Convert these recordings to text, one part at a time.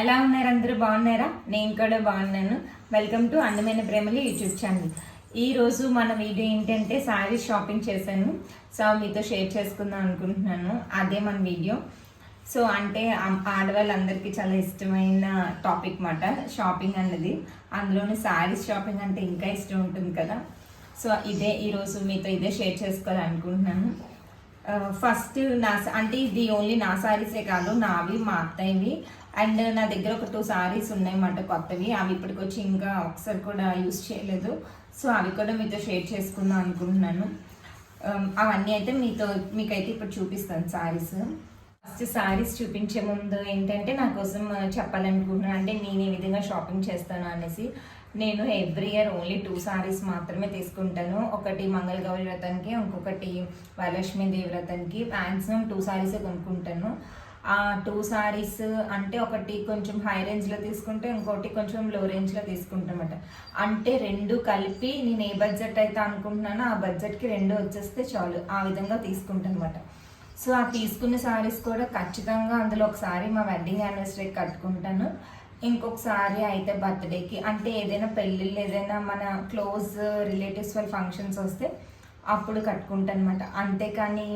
ఎలా ఉన్నారు అందరూ? బాగున్నారా? నేను కూడా బాగున్నాను. వెల్కమ్ టు అందమైన ప్రేమలు యూట్యూబ్ ఛానల్ ఈ రోజు మన వీడియో ఏంటంటే శారీ షాపింగ్ చేశాను. సో మీతో షేర్ చేసుకుందాం అనుకుంటున్నాను. అదే మన వీడియో. సో అంటే ఆడవాళ్ళందరికీ చాలా ఇష్టమైన టాపిక్ మాట షాపింగ్ అన్నది. అందులోని శారీస్ షాపింగ్ అంటే ఇంకా ఇష్టం ఉంటుంది కదా. సో ఇదే ఈరోజు మీతో ఇదే షేర్ చేసుకోవాలనుకుంటున్నాను. Uh, ఫస్ట్ నా అంటే ఇది ఓన్లీ నా సారీసే కాదు నావి మా అత్తయ్యవి. అండ్ నా దగ్గర ఒక టూ సారీస్ ఉన్నాయన్నమాట కొత్తవి. అవి ఇప్పటికొచ్చి ఇంకా ఒకసారి కూడా యూస్ చేయలేదు. సో అవి కూడా మీతో షేర్ చేసుకుందాం అనుకుంటున్నాను. అవన్నీ అయితే మీతో మీకైతే ఇప్పుడు చూపిస్తాను సారీస్ ఫస్ట్ సారీస్ చూపించే ముందు ఏంటంటే నా కోసం చెప్పాలనుకుంటున్నాను అంటే నేను ఏ విధంగా షాపింగ్ చేస్తాను అనేసి. నేను every year only two sarees మాత్రమే తీసుకుంటాను. ఒకటి మంగళగౌరి వ్రతానికి ఇంకొకటి వరలక్ష్మి దేవి వ్రతానికి మ్యాక్సిమం టూ సారీసే కొనుక్కుంటాను. టూ సారీస్ అంటే ఒకటి కొంచెం హై రేంజ్లో తీసుకుంటే ఇంకోటి కొంచెం లో రేంజ్లో తీసుకుంటామట. అంటే రెండు కలిపి నేను ఏ బడ్జెట్ అయితే అనుకుంటున్నానో ఆ బడ్జెట్కి రెండు వచ్చేస్తే చాలు. ఆ విధంగా తీసుకుంటాను అనమాట సో ఆ తీసుకున్న సారీస్ కూడా ఖచ్చితంగా అందులో ఒకసారి మా వెడ్డింగ్ యానివర్సరీకి కట్టుకుంటాను. ఇంకొకసారి అయితే బర్త్డేకి అంటే ఏదైనా పెళ్ళిళ్ళు ఏదైనా మన క్లోజ్ రిలేటివ్స్ వాళ్ళ ఫంక్షన్స్ వస్తే అప్పుడు కట్టుకుంటాను అనమాట అంతేకాని కానీ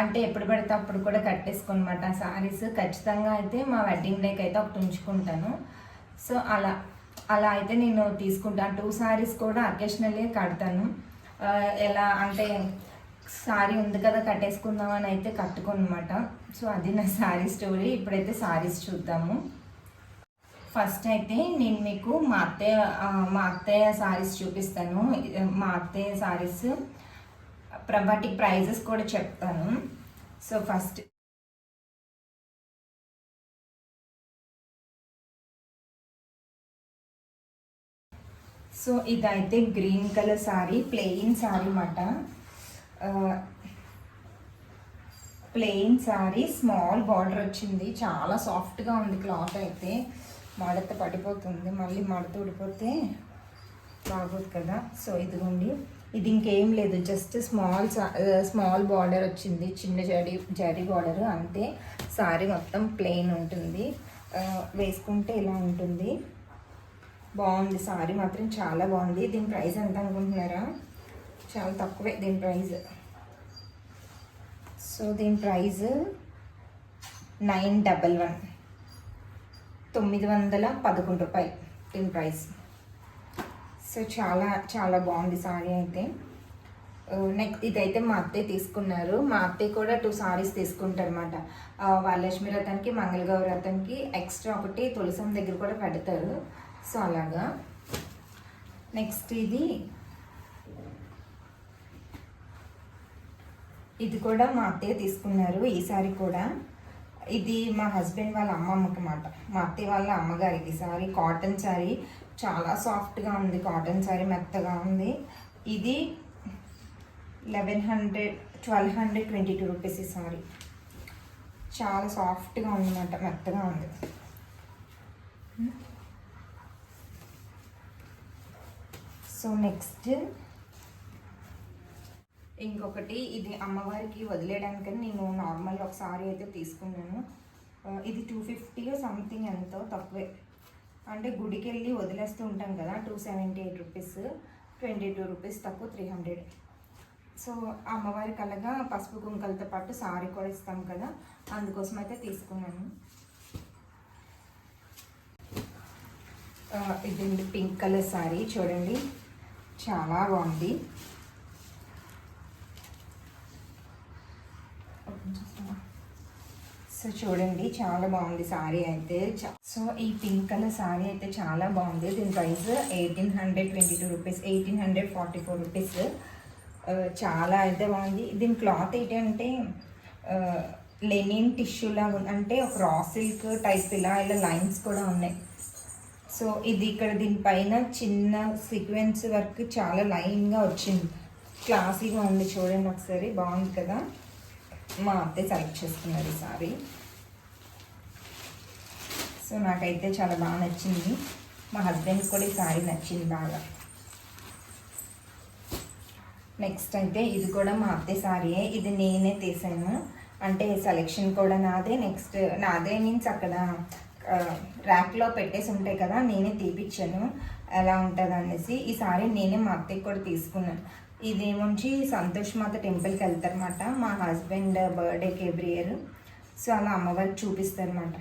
అంటే ఎప్పుడు పడితే అప్పుడు కూడా కట్టేసుకోనమాట. ఆ శారీస్ ఖచ్చితంగా అయితే మా వెడ్డింగ్ డేకి అయితే ఒకటి ఉంచుకుంటాను. సో అలా అలా అయితే నేను తీసుకుంటాను టూ శారీస్ కూడా అకేషనల్లీ కడతాను. ఎలా అంటే సారీ ఉంది కదా కట్టేసుకుందాం అని అయితే కట్టుకోనమాట. సో అది నా శారీ స్టోరీ. ఇప్పుడైతే శారీస్ చూద్దాము. ఫస్ట్ అయితే నేను మీకు మా అత్తయ్య మా అత్తయ్య శారీస్ చూపిస్తాను. మా అత్తయ్య శారీస్ వాటి ప్రైజెస్ కూడా చెప్తాను. సో ఫస్ట్ సో ఇదైతే green colour saree plain saree అన్నమాట. ప్లెయిన్ సారీ స్మాల్ బార్డర్ వచ్చింది. చాలా సాఫ్ట్గా ఉంది క్లాత్ అయితే. మడత పడిపోతుంది. మళ్ళీ మడత ఉడిపోతే బాగోదు కదా. సో ఇదిగోండి. ఇది ఇంకేం లేదు జస్ట్ స్మాల్ స్మాల్ బార్డర్ వచ్చింది చిన్న జడి జరీ బార్డర్ అంతే. సారీ మొత్తం ప్లెయిన్ ఉంటుంది. Uh, వేసుకుంటే ఇలా ఉంటుంది. బాగుంది సారీ మాత్రం చాలా బాగుంది. దీని ప్రైస్ ఎంత అనుకుంటున్నారా? చాలా తక్కువే దీని ప్రైస్ సో దీని ప్రైస్ నైన్ డబల్ వన్ తొమ్మిది వందల పదకొండు రూపాయలు దీని ప్రైస్ సో చాలా చాలా బాగుంది సారీ అయితే. నెక్స్ట్ ఇదైతే మా అత్తయ్య తీసుకున్నారు. మా అత్తయ్య కూడా టూ సారీస్ తీసుకుంటారు అనమాట వరలక్ష్మి రథానికి మంగళగౌరి రథానికి ఎక్స్ట్రా ఒకటి తులసం దగ్గర కూడా పెడతారు. సో అలాగా. నెక్స్ట్ ఇది. ఇది కూడా మా అత్తయ్య తీసుకున్నారు ఈ సారీ కూడా. ఇది మా హస్బెండ్ వాళ్ళ అమ్మమ్మకి మాట మా అత్తయ్య వాళ్ళ అమ్మగారికి సారీ కాటన్ సారీ. చాలా సాఫ్ట్గా ఉంది కాటన్ సారీ మెత్తగా ఉంది. ఇది eleven hundred twelve hundred twenty two rupees ఈ సారీ. చాలా సాఫ్ట్గా ఉందన్నమాట మెత్తగా ఉంది. Hmm. సో నెక్స్ట్ ఇంకొకటి ఇది అమ్మవారికి వదిలేయడానికని నేను నార్మల్ ఒక సారీ అయితే తీసుకున్నాను. ఇది టూ ఫిఫ్టీ సంథింగ్ ఎంతో తక్కువే. అంటే గుడికి వెళ్ళి వదిలేస్తూ ఉంటాం కదా two seventy eight rupees twenty two rupees తక్కువ త్రీ హండ్రెడ్ సో అమ్మవారికి అలాగా పసుపు కుంకలతో పాటు సారీ కూడా ఇస్తాం కదా అందుకోసం అయితే తీసుకున్నాను. ఇది పింక్ కలర్ సారీ చూడండి. చాలా బాగుంది. సో చూడండి చాలా బాగుంది సారీ అయితే. చా- సో ఈ పింక్ కలర్ సారీ అయితే చాలా బాగుంది. దీని price eighteen hundred twenty two rupees eighteen hundred forty four rupees. చాలా అయితే బాగుంది. దీని క్లాత్ ఏంటంటే లెనిన్ టిష్యూ లాగా ఉంది అంటే ఒక రా సిల్క్ టైప్ ఇలా ఇలా లైన్స్ కూడా ఉన్నాయి. సో ఇది ఇక్కడ దీనిపైన చిన్న సీక్వెన్స్ వర్క్ చాలా లైన్గా వచ్చింది. క్లాసీగా ఉంది చూడండి ఒకసారి బాగుంది కదా? మా అత్తయ్య సెలెక్ట్ చేసుకున్నారు ఈ సారీ. సో నాకైతే చాలా బాగా నచ్చింది. మా హస్బెండ్కి కూడా ఈ సారీ నచ్చింది బాగా. నెక్స్ట్ అయితే ఇది కూడా మా అత్తే సారీయే. ఇది నేనే తీసాను. అంటే సెలెక్షన్ కూడా నాదే. నెక్స్ట్ నాదే మీన్స్ అక్కడ ర్యాక్లో పెట్టేసి ఉంటాయి కదా నేనే తీపిచ్చాను. ఎలా ఉంటుంది అనేసి సారీ నేనే మా అత్తకి కూడా తీసుకున్నాను. ఇదేమొంచి సంతోష్ మాత టెంపుల్కి వెళ్తారనమాట మా హస్బెండ్ బర్త్డేకి ఎవ్రీ ఇయర్ సో అలా అమ్మవారికి చూపిస్తారనమాట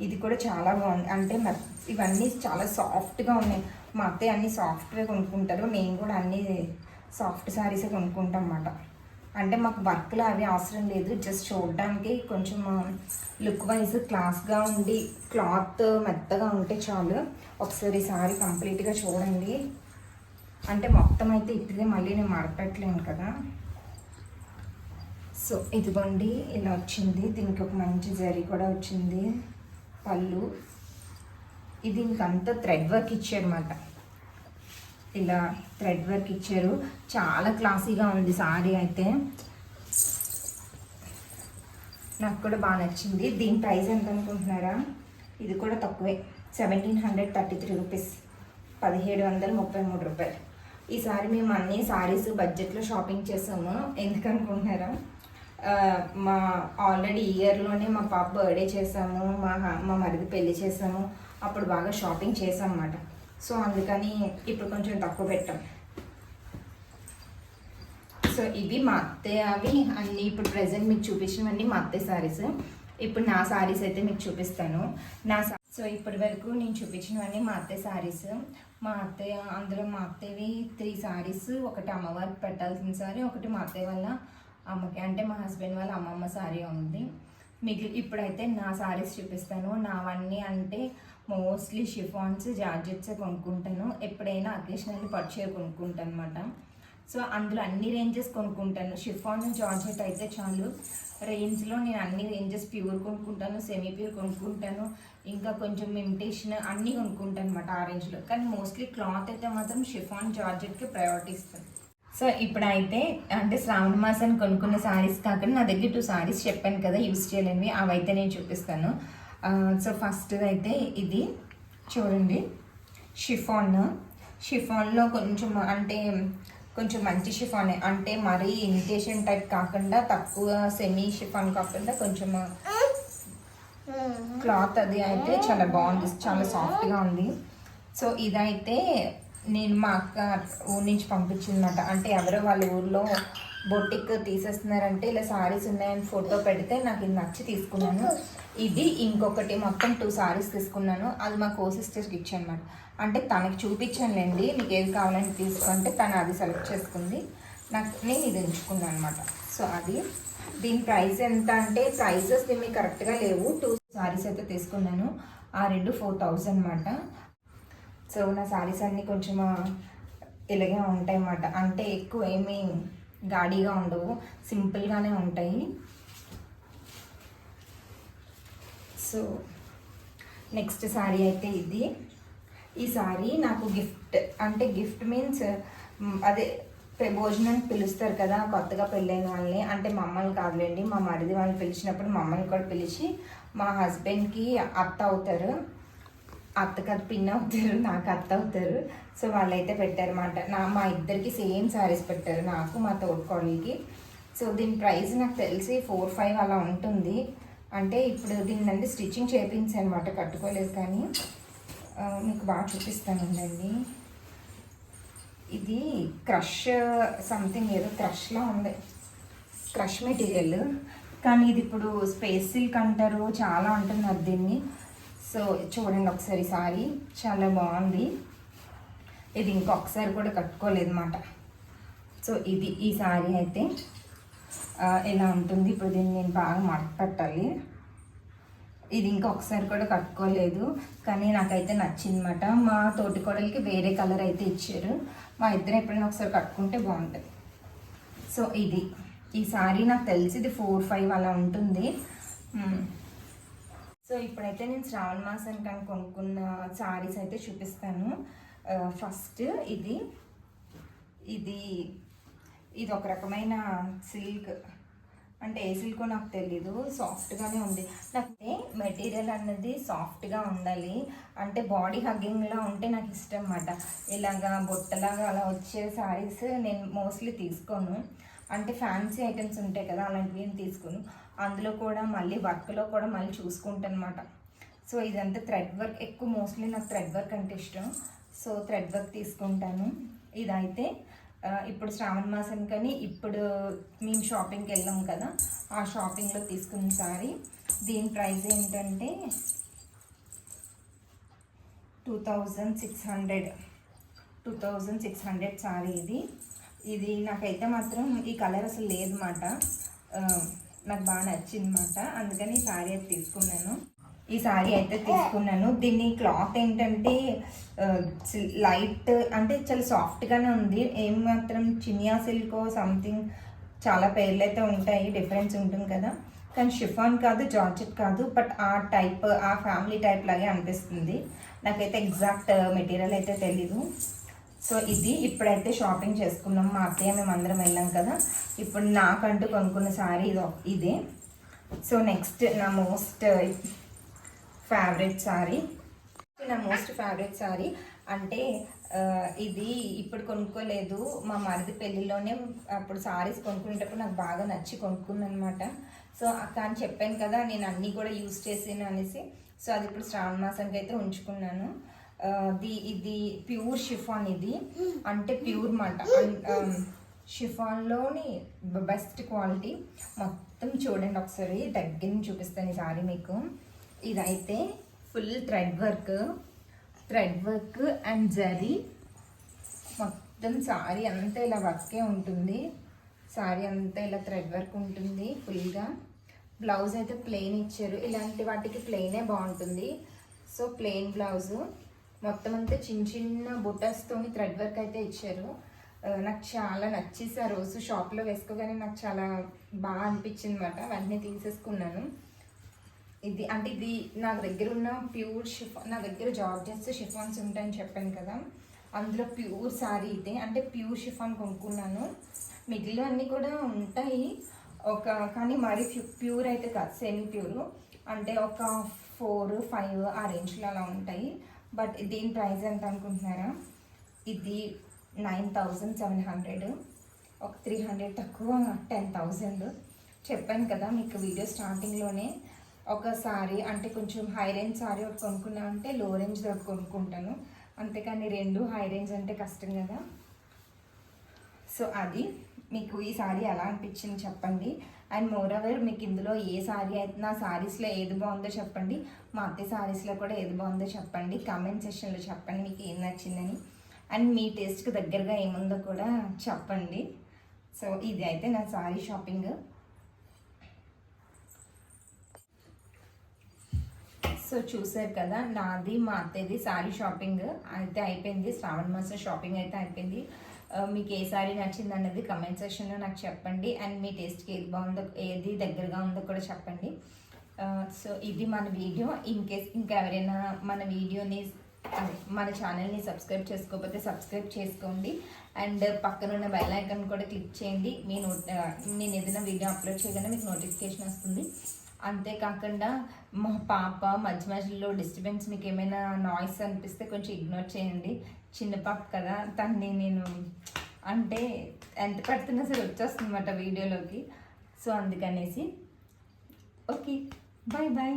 ఇది కూడా చాలా బాగుంది. అంటే ఇవన్నీ చాలా సాఫ్ట్గా ఉన్నాయి. మా అత్తయ్య అన్ని సాఫ్ట్గా కొనుక్కుంటారు. మేము కూడా అన్నీ సాఫ్ట్ శారీసే కొనుక్కుంటాం అన్నమాట. అంటే మాకు వర్క్లో అవి అవసరం లేదు. జస్ట్ చూడడానికి కొంచెం లుక్ వైజ్ క్లాస్గా ఉండి క్లాత్ మెత్తగా ఉంటే చాలు. ఒకసారి ఈ సారీ కంప్లీట్గా చూడండి. అంటే మొత్తం అయితే ఇప్పుడే మళ్ళీ నేను మడపెట్టలేను కదా. సో ఇదిగోండి ఇలా వచ్చింది. దీనికి ఒక మంచి జరీ కూడా వచ్చింది. పళ్ళు. ఇది ఇంకంతా థ్రెడ్ వర్క్ ఇచ్చారన్నమాట. ఇలా థ్రెడ్ వర్క్ ఇచ్చారు. చాలా క్లాసీగా ఉంది సారీ అయితే. నాకు కూడా బాగా నచ్చింది. దీని ప్రైస్ ఎంత అనుకుంటున్నారా? ఇది కూడా తక్కువే. Seventeen hundred thirty three rupees. పదిహేడు వందల ముప్పై మూడు రూపాయలు. ఈసారి మేము అన్ని సారీస్ బడ్జెట్లో షాపింగ్ చేసాము. ఎందుకు అనుకుంటున్నారా మా ఆల్రెడీ ఇయర్లోనే మా పాప బర్త్డే చేసాము మా మా మరిది పెళ్ళి చేసాము. అప్పుడు బాగా షాపింగ్ చేసాం అన్నమాట సో అందుకని ఇప్పుడు కొంచెం తక్కువ పెట్టాం. సో ఇవి మా అత్తయ్య అవి అన్ని ఇప్పుడు ప్రజెంట్ మీకు చూపించినవన్నీ మా అత్తయ్య శారీస్ ఇప్పుడు నా సారీస్ అయితే మీకు చూపిస్తాను. నా సో ఇప్పటి వరకు నేను చూపించినవన్నీ మా అత్తయ్య శారీస్ మా అత్తయ్య అందులో మా అత్తయ్యవి త్రీ శారీస్ ఒకటి అమ్మవారికి పెట్టాల్సిన సారీ ఒకటి మా అత్తయ్య వల్ల అమ్మకి అంటే మా హస్బెండ్ వాళ్ళ అమ్మమ్మ శారీ ఉంది. మిగిలి ఇప్పుడైతే నా శారీస్ చూపిస్తాను. నావన్నీ అంటే మోస్ట్లీ షిఫాన్స్ జార్జెట్స్ కొనుక్కుంటాను. ఎప్పుడైనా అకేషనల్లీ పర్చే కొనుక్కుంటాను అనమాట సో అందులో అన్ని రేంజెస్ కొనుక్కుంటాను. షిఫాన్ జార్జెట్ అయితే చాలు. రేంజ్లో నేను అన్ని రేంజెస్ ప్యూర్ కొనుక్కుంటాను సెమీ ప్యూర్ కొనుక్కుంటాను. ఇంకా కొంచెం ఇమిటేషన్ అన్నీ కొనుక్కుంటాను అనమాట ఆ రేంజ్లో కానీ మోస్ట్లీ క్లాత్ అయితే మాత్రం షిఫాన్ జార్జెట్కి ప్రయారిటీ ఇస్తాను. సో ఇప్పుడైతే అంటే శ్రావణ మాసాన్ని కొనుక్కున్న శారీస్ కాకుండా నా దగ్గర టూ శారీస్ చెప్పాను కదా యూస్ చేయలేనివి. అవైతే నేను చూపిస్తాను. సో ఫస్ట్ అయితే ఇది చూడండి. షిఫాన్. షిఫాన్లో కొంచెం అంటే కొంచెం మంచి షిఫానే. అంటే మరీ ఇమిటేషన్ టైప్ కాకుండా తక్కువ సెమీ షిఫాన్ కాకుండా కొంచెం క్లాత్ అది అయితే చాలా బాగుంది. చాలా సాఫ్ట్గా ఉంది. సో ఇదైతే నేను మా అక్క ఊరి నుంచి పంపించిందన్నమాట. అంటే ఎవరో వాళ్ళ ఊర్లో బొటిక్ తీసేస్తున్నారంటే ఇలా సారీస్ ఉన్నాయని ఫోటో పెడితే నాకు ఇది నచ్చి తీసుకున్నాను. ఇది ఇంకొకటి మొత్తం టూ సారీస్ తీసుకున్నాను. అది మా కో సిస్టర్కి ఇచ్చానమాట. అంటే తనకి చూపించానులేండి నీకు ఏది కావాలని తీసుకుంటే తను అది సెలెక్ట్ చేసుకుంది. నాకు నేను ఇది ఎంచుకున్నాను అనమాట. సో అది. దీని ప్రైస్ ఎంత అంటే ప్రైజెస్ ఏమి కరెక్ట్గా లేవు. టూ సారీస్ అయితే తీసుకున్నాను. ఆ రెండు ఫోర్ థౌజండ్ అనమాట సో నా సారీస్ అన్నీ కొంచెం ఇలాగే ఉంటాయి అన్నమాట అంటే ఎక్కువ ఏమీ గాడిగా ఉండవు సింపుల్గానే ఉంటాయి. సో నెక్స్ట్ శారీ అయితే ఇది. ఈ శారీ నాకు గిఫ్ట్ అంటే గిఫ్ట్ మీన్స్ అదే భోజనానికి పిలుస్తారు కదా కొత్తగా పెళ్ళైన వాళ్ళని. అంటే మమ్మల్ని కాదులేండి మా మరిది వాళ్ళని పిలిచినప్పుడు మమ్మల్ని కూడా పిలిచి మా హస్బెండ్కి అత్త అవుతారు. అత్త పిన్ అవుతారు నాకు అత్త అవుతారు. సో వాళ్ళైతే పెట్టారన్నమాట. నా మా ఇద్దరికి సేమ్ శారీస్ పెట్టారు. నాకు మా తోడుకోడలికి సో దీని ప్రైస్ నాకు తెలిసి ఫోర్ ఫైవ్ అలా ఉంటుంది. అంటే ఇప్పుడు దీన్ని అంటే స్టిచ్చింగ్ చేయించాను అనమాట కట్టుకోలేదు కానీ. మీకు బాగా చూపిస్తాను ఉండండి. ఇది క్రష్ సంథింగ్ ఏదో క్రష్లా ఉంది. Crush material. కానీ ఇది ఇప్పుడు స్పేస్ సిల్క్ అంటారు చాలా అంటున్నారు దీన్ని. సో చూడండి ఒకసారి సారీ చాలా బాగుంది. ఇది ఇంకొకసారి కూడా కట్టుకోలేదు అనమాట సో ఇది ఈ సారీ అయితే ఎలా ఉంటుంది? ఇప్పుడు దీన్ని నేను బాగా మడత పెట్టాలి ఇది ఇంకొకసారి కూడా కట్టుకోలేదు కానీ నాకైతే నచ్చిందన్నమాట. మా తోటికోడలకి వేరే కలర్ అయితే ఇచ్చారు. మా ఇద్దరు ఎప్పుడైనా ఒకసారి కట్టుకుంటే బాగుంటుంది. సో ఇది ఈ సారీ నాకు తెలిసి ఇది ఫోర్ ఫైవ్ అలా ఉంటుంది. సో ఇప్పుడైతే నేను శ్రావణ మాసానికి అని కొనుక్కున్న శారీస్ అయితే చూపిస్తాను. ఫస్ట్ ఇది ఇది ఇది ఒక రకమైన సిల్క్ అంటే ఏ సిల్కో నాకు తెలీదు సాఫ్ట్గానే ఉంది. నాకు మెటీరియల్ అన్నది సాఫ్ట్గా ఉండాలి. అంటే బాడీ హగ్గింగ్లా ఉంటే నాకు ఇష్టం అన్నమాట. ఇలాగా బొట్టలాగా అలా వచ్చే శారీస్ నేను మోస్ట్లీ తీసుకోను. అంటే ఫ్యాన్సీ ఐటమ్స్ ఉంటాయి కదా అలాంటివి నేను తీసుకోను. అందులో కూడా మళ్ళీ వర్క్లో కూడా మళ్ళీ చూసుకుంటాను అనమాట సో ఇదంతా థ్రెడ్ వర్క్. ఎక్కువ మోస్ట్లీ నాకు థ్రెడ్ వర్క్ అంటే ఇష్టం. సో థ్రెడ్ వర్క్ తీసుకుంటాను. ఇదైతే ఇప్పుడు శ్రావణ మాసం కానీ ఇప్పుడు మేము షాపింగ్కి వెళ్ళాం కదా ఆ షాపింగ్లో తీసుకున్న సారీ. దీని ప్రైస్ ఏంటంటే two thousand six hundred. Two thousand six hundred saree ఇది. ఇది నాకైతే మాత్రం ఈ కలర్ అసలు లేదన్నమాట నాకు బాగా నచ్చిందన్నమాట. అందుకని ఈ శారీ అయితే తీసుకున్నాను. ఈ శారీ అయితే తీసుకున్నాను. దీన్ని క్లాత్ ఏంటంటే లైట్ అంటే చాలా సాఫ్ట్గానే ఉంది. ఏం మాత్రం చినియా సిల్క్ సంథింగ్ చాలా పేర్లు అయితే ఉంటాయి. డిఫరెన్స్ ఉంటుంది కదా. కానీ షిఫాన్ కాదు జార్జెట్ కాదు. బట్ ఆ టైప్ ఆ ఫ్యామిలీ టైప్ లాగే అనిపిస్తుంది. నాకైతే ఎగ్జాక్ట్ మెటీరియల్ అయితే తెలీదు. సో ఇది ఇప్పుడైతే షాపింగ్ చేసుకున్నాం. మా అత్తయ్య మేము అందరం వెళ్ళాం కదా. ఇప్పుడు నాకంటూ కొనుక్కున్న సారీ ఇది ఒక- ఇదే. సో నెక్స్ట్ నా మోస్ట్ ఫేవరెట్ సారీ నా మోస్ట్ ఫేవరెట్ సారీ అంటే uh, ఇది ఇప్పుడు కొనుక్కోలేదు. మా మరిది పెళ్ళిలోనే అప్పుడు సారీస్ కొనుక్కునేటప్పుడు నాకు బాగా నచ్చి కొనుక్కుందనమాట అనమాట సో కానీ చెప్పాను కదా నేను అన్నీ కూడా యూస్ చేసాను అనేసి. సో అది ఇప్పుడు శ్రావణ మాసానికి అయితే ఉంచుకున్నాను. ది ఇది ప్యూర్ షిఫాన్ ఇది. అంటే ప్యూర్ మాట. షిఫాన్లోని బెస్ట్ క్వాలిటీ. మొత్తం చూడండి ఒకసారి. దగ్గర నుంచి చూపిస్తాను ఈ సారీ మీకు. ఇదైతే full thread work. Thread work and zari. మొత్తం సారీ అంతా ఇలా వర్కే ఉంటుంది. సారీ అంతా ఇలా థ్రెడ్ వర్క్ ఉంటుంది ఫుల్గా. బ్లౌజ్ అయితే ప్లెయిన్ ఇచ్చారు. ఇలాంటి వాటికి ప్లెయినే బాగుంటుంది. So plain blouse. మొత్తం అంతా చిన్న చిన్న బుటర్స్తోని థ్రెడ్ వర్క్ అయితే ఇచ్చారు. నాకు చాలా నచ్చేసి ఆ రోజు షాప్లో వేసుకోగానే నాకు చాలా బాగా అనిపించింది అనమాట వెంటనే తీసేసుకున్నాను. ఇది అంటే ఇది నా దగ్గర ఉన్న ప్యూర్ షిఫాన్ నా దగ్గర జార్జెస్ షిఫాన్స్ ఉంటాయని చెప్పాను కదా. అందులో ప్యూర్ శారీ ఇదే. అంటే ప్యూర్ షిఫాన్ కొనుక్కున్నాను. మిగిలిన అన్నీ కూడా ఉంటాయి. ఒక కానీ మరీ ప్యూర్ అయితే కాదు సెమీ ప్యూర్ అంటే ఒక ఫోర్ ఫైవ్ ఆ రేంజ్లో అలా ఉంటాయి. బట్ దీని ప్రైస్ ఎంత అనుకుంటున్నారా? ఇది నైన్ థౌజండ్ సెవెన్ హండ్రెడ్. ఒక త్రీ హండ్రెడ్ తక్కువ టెన్ థౌజండ్ చెప్పాను కదా మీకు వీడియో స్టార్టింగ్లోనే ఒక సారీ అంటే కొంచెం హై రేంజ్ సారీ ఒకటి కొనుక్కున్నామంటే లో రేంజ్ ఒకటి కొనుక్కుంటాను. అంతేకాని రెండు హై రేంజ్ అంటే కష్టం కదా. సో అది మీకు ఈ సారీ ఎలా అనిపించింది చెప్పండి. అండ్ మోర్ ఓవర్ మీకు ఇందులో ఏ సారీ అయితే నా సారీస్లో ఏది బాగుందో చెప్పండి. మా అత్తే సారీస్లో కూడా ఏది బాగుందో చెప్పండి. కామెంట్ సెషన్లో చెప్పండి మీకు ఏం నచ్చిందని. అండ్ మీ టేస్ట్కి దగ్గరగా ఏముందో కూడా చెప్పండి. సో ఇది అయితే నా సారీ షాపింగ్ సో చూసారు కదా నాది మా అత్తది సారీ షాపింగ్ అయితే అయిపోయింది. శ్రావణ మాసం షాపింగ్ అయితే అయిపోయింది. మీకు ఏ సారీ నచ్చింది అన్నది కమెంట్ సెక్షన్లో నాకు చెప్పండి. అండ్ మీ టేస్ట్కి ఏది బాగుందో ఏది దగ్గరగా ఉందో కూడా చెప్పండి. సో ఇది మన వీడియో ఇన్ కేస్ ఇంకా ఎవరైనా మన వీడియోని మన ఛానల్ని సబ్స్క్రైబ్ చేసుకోకపోతే సబ్స్క్రైబ్ చేసుకోండి. అండ్ పక్కన ఉన్న బెల్ ఐకాన్ కూడా క్లిక్ చేయండి. మీ నోట్ నేను ఏదైనా వీడియో అప్లోడ్ చేయగానే మీకు నోటిఫికేషన్ వస్తుంది. అంతేకాకుండా మా పాప మధ్య మధ్యలో డిస్టర్బెన్స్ మీకు ఏమైనా నాయిస్ అనిపిస్తే కొంచెం ఇగ్నోర్ చేయండి. చిన్న పాప కదా తన్ని నేను అంటే ఎంత పెడుతున్నా సరే వచ్చేస్తుంది అన్నమాట వీడియోలోకి. సో అందుకనేసి ఓకే బాయ్ బాయ్